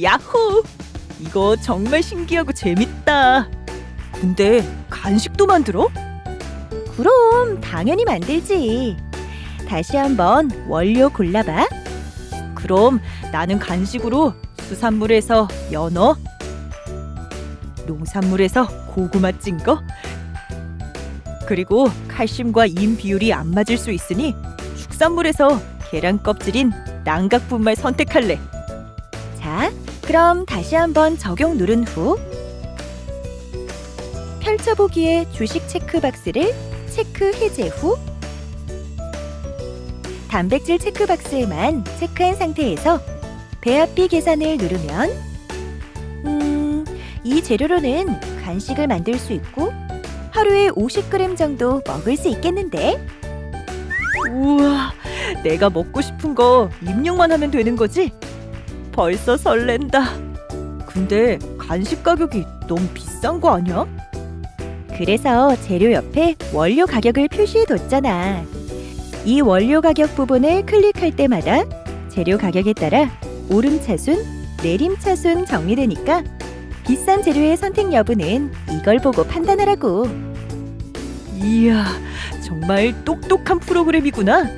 야호! 이거 정말 신기하고 재밌다. 근데 간식도 만들어? 그럼 당연히 만들지. 다시 한번 원료 골라봐. 그럼 나는 간식으로 수산물에서 연어, 농산물에서 고구마 찐 거, 그리고 칼슘과 인 비율이 안 맞을 수 있으니 축산물에서 계란 껍질인 난각 분말 선택할래. 자, 그럼 다시 한번 적용 누른 후 펼쳐보기에 주식 체크 박스를 체크 해제 후 단백질 체크 박스에만 체크한 상태에서 배합비 계산을 누르면 음, 이 재료로는 간식을 만들 수 있고 하루에 50g 정도 먹을 수 있겠는데 우와, 내가 먹고 싶은 거 입력만 하면 되는 거지? 벌써 설렌다. 근데 간식 가격이 너무 비싼 거 아니야? 그래서 재료 옆에 원료 가격을 표시해 뒀잖아. 이 원료 가격 부분을 클릭할 때마다 재료 가격에 따라 오름차순, 내림차순 정리되니까 비싼 재료의 선택 여부는 이걸 보고 판단하라고. 이야, 정말 똑똑한 프로그램이구나.